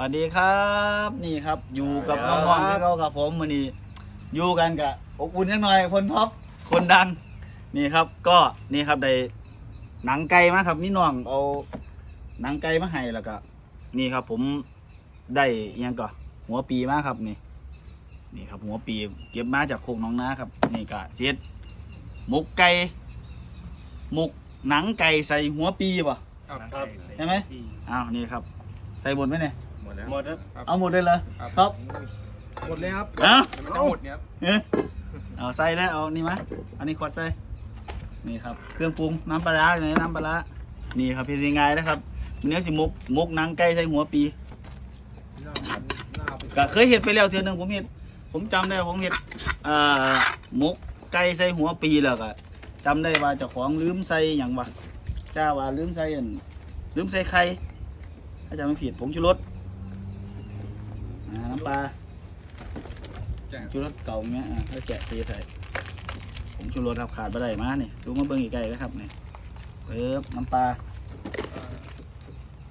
สวัสดีครับนี่ครับอยู่กับน้องๆที่เขากับผมมือนี้อยู่กันกับอบอุ่นยังหน่อยคนท็อปคนดังนี่ครับก็นี่ครับได้หนังไก่มาครับนี่น้องเอาหนังไก่มาให้แล้วก็นี่ครับผมได้อิหยังก่อหัวปีมาครับนี่ นี่ครับหัวปีเก็บมาจากโคกหน้องนาครับ นี่ก็เจ็ดหมกไก่หมกหนังไก่ใส่หัวปีป่ะครับใช่ไหมอ้าวนี่ครับ ใส่หมดไหมเนี่ย หมดแล้วหมดแล้วเอาหมดเลยเหรอครับหมดเลยครับเอ้ามันจะหมดเนี่ยครับเอ๊ะเอาใส่แล้วเอานี่มาอันนี้ขวดใส่นี่ครับ เครื่องปรุงน้ำปลาร้าอยู่ไหนน้ำปลาร้านี่ครับเป็นยังไงนะครับวันนี้สิมุกมุกหนังไก่ใส่หัวปีหน้ามันหน้าไปก็เคยเห็ดไปแล้วเทือหนึงผมเห็ดผมจำได้ผมเห็ดอ่าหมกไก่ใส่หัวปีแล้วก็จำได้ว่าเจ้าของลืมใส่อย่างวะจ้าว่าลืมใส่อันลืมใส่ไข่ ถ้าจำไม่ผิดผมชูรสอ่าน้ำปลาชูรสเก่าเงี้ยอ่าแล้วแกะเทใส่ผมชูรสครับขาดไปได้มาเนี่ยซูมมาเบิ้งอีกไก่นะครับเนี่ยเพิ่มน้ำปลา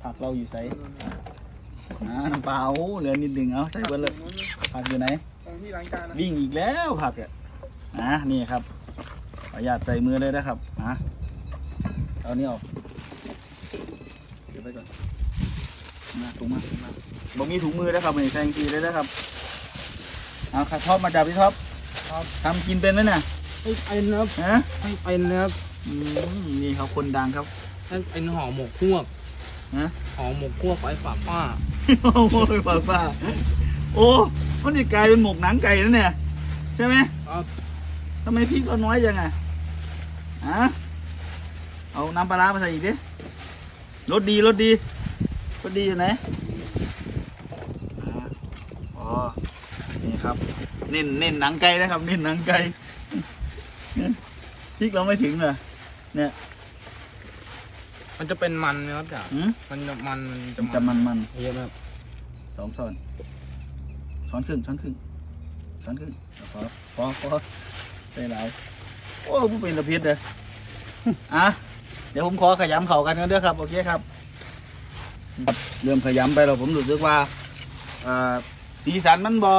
ผักเราอยู่ใส่อ่าน้ำปลาโอ้เหลือนิดหนึงเอาใส่เบิ้งเลยผักอยู่ไหนตรงที่ล้างจานนะวิ่งอีกแล้วผักอะอะนี่ครับขออนุญาตใส่มือเลยนะครับอะเอานี่ออกเก็บไว้ก่อน มาถุงมาถุงมาบ่มีถุงมือนะครับไม่ใส่ทีเลยนะครับเอาข้าท็อปมาจับพี่ท็อปทำกินเป็นไหมเนี่ยให้เป็นนะครับฮะให้เป็นนะครับอืมนี่เขาคนดังครับให้เป็นห่อหมกพวกฮะห่อหมกพวกไปฝากป้าโอ้โหป้าป้า โอ้มันนี่กลายเป็นหมกหนังไก่แล้วเนี่ยใช่ไหมครับทำไมพริกเราน้อยจังอะอะเอาน้ำปลาร้ามาใส่อีกดิรสดีรสดี รสดีอยู่ไหนอ่าอ๋อนี่ครับ เน้นเน้นหนังไก่นะครับ เน้นหนังไก่เนี่ยพริกเราไม่ถึงเหรอเนี่ย มันจะเป็นมันนะครับจ๋าหืม มันจะมันมันจะจะมันมันเยอะไหมครับสองช้อนช้อนครึ่งช้อนครึ่งช้อนครึ่งพอพอพอใส่หลายโอ้ผมเป็นตะเพียดเลยอะเดี๋ยวผมขอขยำเข่ากันกันเด้อครับ โอเคครับครับ เริ่มขยำไปแล้วผมรู้สึกว่าอ่าสีสันมันบอ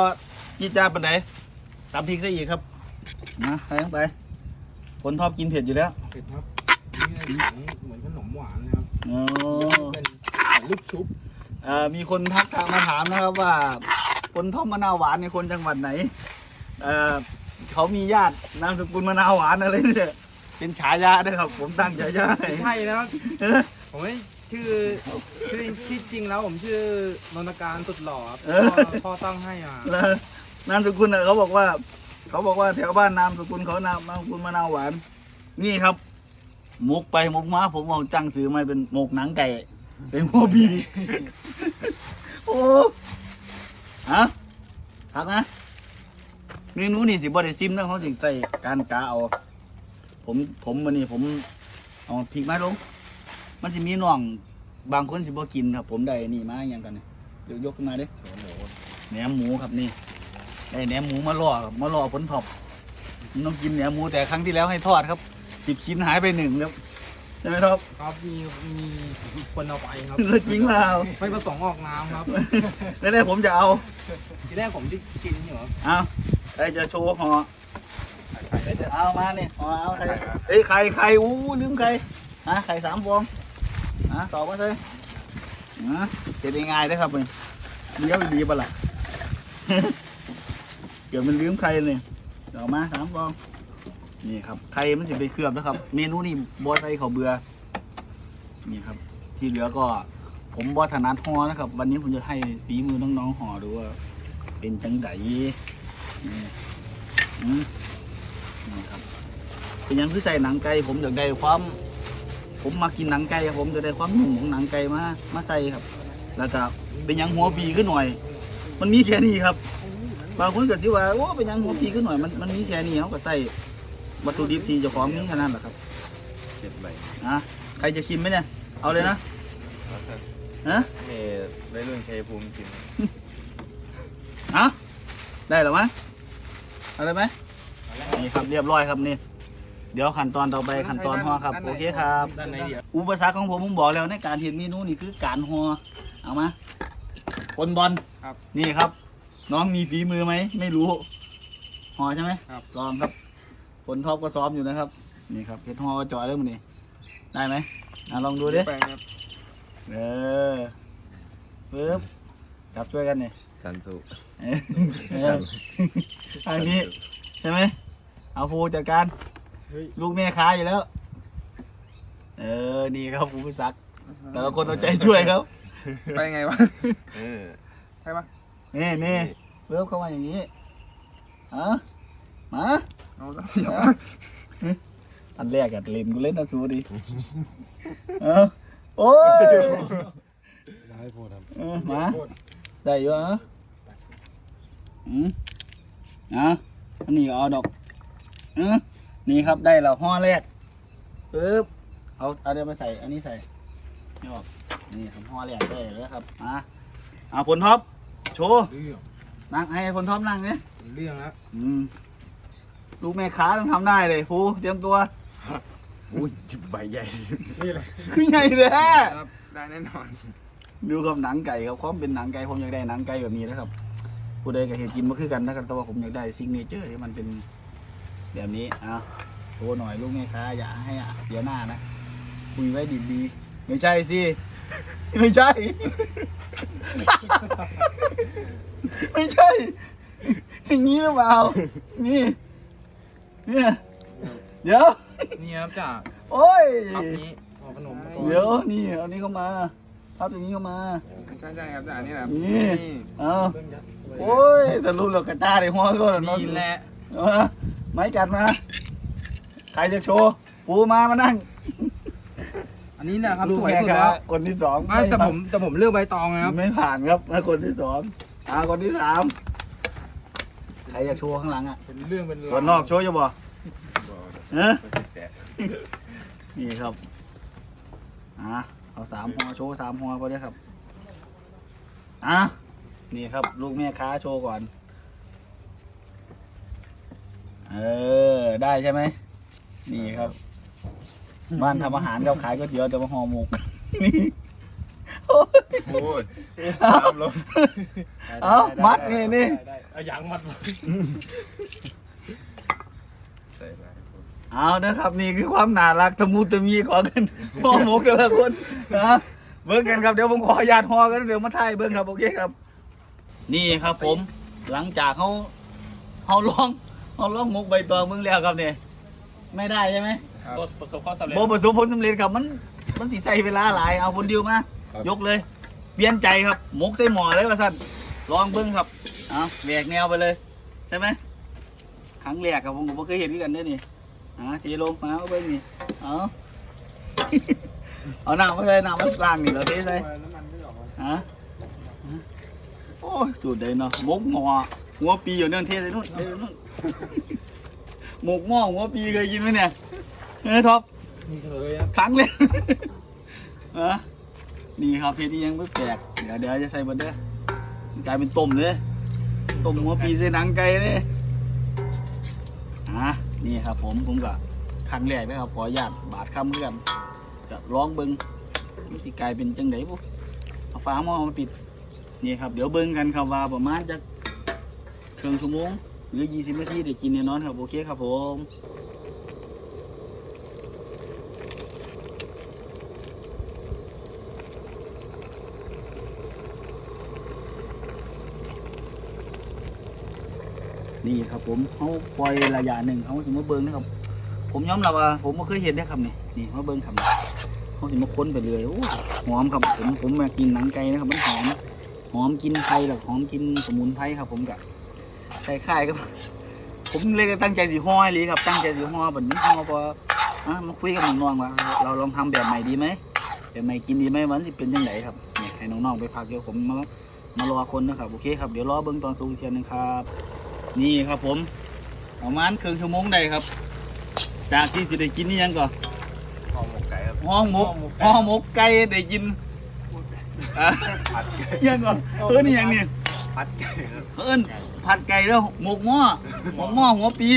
จีดจ้าดปันไหนตำพริกซะอีกครับนะใส่ลงไปคนชอบกินเผ็ดอยู่แล้วเผ็ดครับนี่ของเหมือนขนมหวานนะครับอ๋อเป็นลูกชุบเอ่อมีคนทักทางมาถามนะครับว่า คนท่อมมะนาวหวานในยคนจังหวัดไหนเอ่อเขามีญาตินามสกุลมะนาวหวานอะไรเนี่ยเป็นฉายาด้วยครับ ผมตั้งฉายาให้ไม่ใช่นะครับเออผมไม่ ชื่อชื่อที่จริงแล้วผมชื่อนนทการสุดหล่อครับเออพ่อพ่อตั้งให้มาแล้วนามสกุลน่ะเขาบอกว่า เขาบอกว่าแถวบ้านนามสกุลเขานามนามสกุลมะนาวหวาน นี่ครับหมกไปหมกมาผมเอาจังซื้อมาเป็นหมกหนังไก่ เป็นหัวบีโอ้ฮะพักนะเมนูนี่สิบ่ได้ซิมนะเขาสิใส่การกาเอา ผมผมวันนี้ผมเอาพริกไม้ลง มันสิมีน่องบางคนสิบ่กินครับ ผมได้นี่มาอย่างกันเนี่ยเดี๋ยวยกขึ้นมาเด้แหนมหมูครับนี่ได้แหนมหมูมาล่อครับมาล่อผลท็อปมันต้องกินแหนมหมูแต่ครั้งที่แล้วให้ทอดครับสิบชิ้นหายไปหนึ่งครับใช่ไหมครับครับมีมีคนเอาไปครับจริงเปล่าไม่ประสงค์ออกนามครับแล้วได้ผมจะเอาทีแรกผมที่กินอยู่ครับเอาใครจะโชว์ห่อใครจะเอามาเนี่ยห่อเอาใครเอ้ยไข่ไข่อู้ลืมไข่ฮะไข่สามฟอง ฮะต่อมาเลยฮะเจ็ดง่ายๆนะครับเนี่ยเลี้ยวดีปะล่ะเดี๋ยวมันลืมไข่เลยต่อมาสามฟองนี่ครับไข่มันจะไปเคลือบนะครับ เมนูนี้บอใส่เขาวเบือนี่ครับ ที่เหลือก็ ผมบอถนัดห่อนะครับ วันนี้ผมจะให้ฝีมือน้องๆห่อดูว่า เป็นจังไดนี่อืมนี่ครับเป็นหยังคือใส่หนังไก่ผมอยากได้ความ ผมมากินหนังไก่ครับผมจะได้ความนุ่มของหนังไก่มามาใส่ครับ แล้วก็เป็นหยังหัวปีขึ้นหน่อย มันมีแค่นี้ครับบางคนก็ที่ว่าโอ้เป็นหยังหัวปีขึ้นหน่อยมันมันมีแค่นี้เขาก็ใส่วัตถุดิบที่เจ้าของมีแค่นั้นแหละครับเจ็ดใบนะใครจะชิมไหมเนี่ยเอาเลยนะฮะเม่ได้เรื่องชัยภูมิกินฮะได้หรือมั้ยเอาเลยไหมนี่ครับเรียบร้อยครับนี่ เดี๋ยวขั้นตอนต่อไปขั้นตอนห่อครับโอเคครับด้านในเดียวอุปสรรคของผมผมบอกแล้วในการเห็นเมนูนี่คือการห่อเอามาคนบอลครับ นี่ครับ น้องมีฝีมือไหมไม่รู้ห่อใช่ไหมครับ ลองครับคนท็อปก็ซ้อมอยู่นะครับ นี่ครับเฮ็ดห่อก็จอยเรื่องมันนี่ได้ไหมอะลองดูดิแปลงครับเออปึ๊บจับช่วยกันนี่สันสุเออเออทางนี้ใช่ไหมเอาภูจัดการ ลูกแม่ค้าอยู่แล้ว เออ นี่ครับภูมิศักดิ์แต่ละคนเอาใจช่วยครับไปไงวะเออใช่ปะนี่นี่เวิร์บเข้ามาอย่างนี้อะมาเอาซะอันแรกอะเล่นกูเล่นนะสูดิเออโอ้ยได้พูดครับเออมาได้อยู่ฮะอืมอะอันนี้ก็เอาดอกเออ นี่ครับได้แล้วห่อแรกปึ๊บเอาเอาเดี๋ยวมาใส่ อันนี้ใส่นี่ออกนี่ครับห่อแรกได้แล้วครับมาเอาผลท็อปโชว์เรื่องนั่งให้ผลท็อปนั่งเนี่ยเรื่องแล้วอืมลูกแม่ค้าต้องทำได้เลยภูเตรียมตัวอุ้ยใบใหญ่คือไงเลยครับได้แน่นอน ดูครับหนังไก่ครับความเป็นหนังไก่ผมอยากได้หนังไก่แบบนี้นะครับผู้ใดก็เห็นกินมาคือกันนะครับแต่ว่าผมอยากได้ซิงเนเจอร์ที่มันเป็น แบบนี้เอาโชว์หน่อยลูกแม่ค้าอย่าให้เสียหน้านะคุยไว้ดีดีๆไม่ใช่สิไม่ใช่ ไม่ใช่อย่างนี้หรือเปล่านี่เนี่ยเดี๋ยวนี่ครับจ่าโอ้ยพับนี้ห่อขนมก่อนเดี๋ยวนี่เอานี้เข้ามาพับอย่างนี้เข้ามาใช่ใช่ครับจ่านี่แหละนี่เอาโอ้ยทะลุหลอกกระจ้าเลยหัวก็หลนี่แหละเอามา ไม้กัดมา ใครจะโชว์ ปูมามานั่งอันนี้แหละครับลูกสวยแม่สุดค้าแล้วคนที่สองไม่แต่ผมแต่ผมเลือกใบตองนะครับ ไม่ผ่านครับแล้วคนที่สองอ่าคนที่สามใครอยากโชว์ข้างหลังอะ เป็นเรื่องเป็นราวคนนอกโชว์จะบอกเออแต่นี่ครับ อะ เอาสามหัวโชว์สามหัวก็ได้ครับ อะ นี่ครับ ลูกแม่ค้าโชว์ก่อน เออ ได้ใช่ไหม นี่ครับ บ้านทำอาหารกับขายก๋วยเตี๋ยวแต่มาห่อหมก นี่โอ้ยพูดเอาตามลงเอามัดนี่นี่ได้เอายางมัดไว้ใส่ไปพูดเอานะครับ นี่คือความน่ารักตะมูตะมีของกันห่อหมกแต่ละคนนะเบิ้งกันครับเดี๋ยวผมขออนุญาตห่อกันเดี๋ยวมาถ่ายเบิ้งครับโอเคครับ นี่ครับผม หลังจากเขาเขาลอง เขาลองหมกใบตองเบิ้งแล้วครับเนี่ยไม่ได้ใช่ไหมประสบความสำเร็จโบประสบผลสำเร็จครับมันมันสีใส่เวลาหลายเอาคนเดียวมายกเลยเปลี่ยนใจครับหมกใส่หมอเลยว่าสั้นลองเบิ้งครับเอาแหวกแนวไปเลยใช่ไหมครั้งแรกครับผมก็บ่เคยเห็นด้วยกันเด้อนี่อ่าทีลงมาเอาเบิ้งนี่เอา เอาน้ำมาใส่น้ำมันล้างนี่เราเทใส่ น้ำมันไม่ออกมาฮะโอ้ยสูตรเดยเนาะหมกหมอ หัวปีอยู่เนื่นเทใส่นู่นเทใส่นู่นหมกหม้อหัวปีเคยกินไหมเนี่ยเออท็อปนี่เคยครับครั้งเลยเออนี่ครับเพชรนี่ยังไม่แปลกเดี๋ยวเดี๋ยวจะใส่บนเด้อกลายเป็นต้มเลยต้มหัวปีใส่หนังไก่เลยอะนี่ครับ ผมผมก็ครั้งแรกนะครับขออนุญาตบาดคำเพื่อนจะร้องเบิงมันสิกลายเป็นจังไดบุเอาฟ้าหม้อมาปิดนี่ครับ เดี๋ยวเบิ้งกันครับว่าประมาณจะ ครึ่งชั่วโมงหรือ 20 นาทีได้กินแน่นอนครับ โอเคครับผมนี่ครับผมเขาปล่อยระยะหนึ่งเขาสิมาเบิ้งนะครับ ผมยอมรับว่าผมไม่เคยเห็นได้ครับนี่นี่มาเบิ้งครับเขาสิมาค้นไปเลยโอ้หอมครับผมผมมากินหนังไก่นะครับมันหอมหอมกินไทยหรอหอมกินสมุนไพรครับผมกับ คล้ายๆครับผมเลยตั้งใจสีห้อยเลยครับตั้งใจสีห้อแบบนี้ห้อพออะมาคุยกับน้องๆว่าเราลองทำแบบใหม่ดีไหมแบบใหม่กินดีไหมวันสิเป็นยังไงครับนี่ให้น้องๆไปพักเดี๋ยวผมมามารอคนนะครับโอเคครับเดี๋ยวรอเบิ้งตอนสูงเทียนหนึงครับ นี่ครับผมประมาณครึ่งชั่วโมงได้ครับ จากที่สิได้กินนี่ยังก่อนหอมหมกไก่ครับห้องหมกห้องหมกไก่ได้กินอะผัดไก่ยังก่อนเออนี่ยังนี่ผัดไก่ครับเอิ้น ผัดไก่แล้วหมกหม้อหมกหม้อหัวปี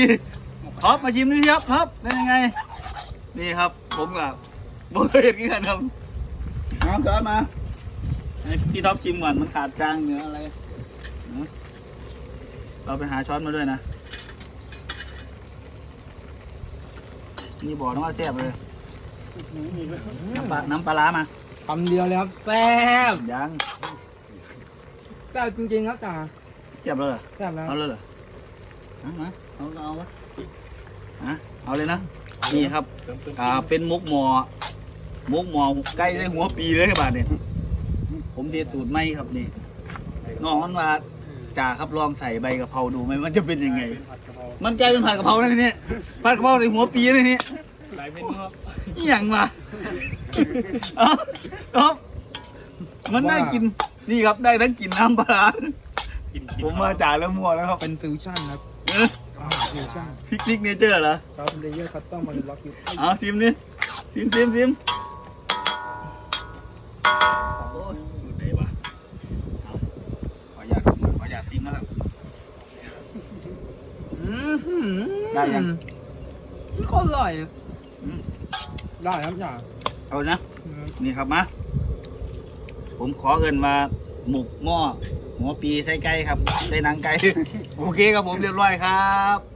ท็อปมาชิมดูสิครับท็อปเป็นยังไง นี่ครับ ผมกับโบเห็นกันครับน้ำจอยมาให้พี่ท็อปชิมก่อนมันขาดจางเนื้ออะไรนะเราไปหาช้อนมาด้วยนะ นี่บอกนะว่าแซ่บเลย น้ำปลาน้ำปลาร้ามาคำเดียวเลยครับแซ่บยัง แซ่บจริงๆครับจ่า เสียบเลยเหรอแซ่บแล้วเอาเลยเหรอเอามาเอาเอาวะฮะเอาเลยนะนี่ครับอ่าเป็นมุกหมอมุกหมอใกล้ได้หัวปีเลยบาทเนี่ยผมเรียนสูตรไม่ครับนี่น้องมันว่าจ่าครับลองใส่ใบกะเพราดูไหมมันจะเป็นยังไงผัดกะเพรามันกลายเป็นผัดกะเพราแล้วทีนี้ผัดกะเพราใส่หัวปีเลยนี่หลายเมนูครับนี่อย่างมาเอาเอามันได้กินนี่ครับได้ทั้งกินน้ำปลาร้า กินกินผมมาจ่าแล้วมั่วแล้วครับเป็นฟิวชั่นครับเอออ่าฟิวชั่นพิกนิกเนเจอร์เหรอครับเลเยอร์คัตตอมมาล็อกอยู่เอาซิมนี่ซิมซิมซิมโอ้ยสูตรไหนวะเอาขออนุญาตขออนุญาตซิมนะครับอือหือได้ยังโคตรอร่อย อืมได้ครับจ่าเอานะ นี่ครับมา ผมขอเอินมาหมกหม้อ หัวปีใส่ไก่ครับใส่หนังไก่ โอเคครับผมเรียบร้อยครับ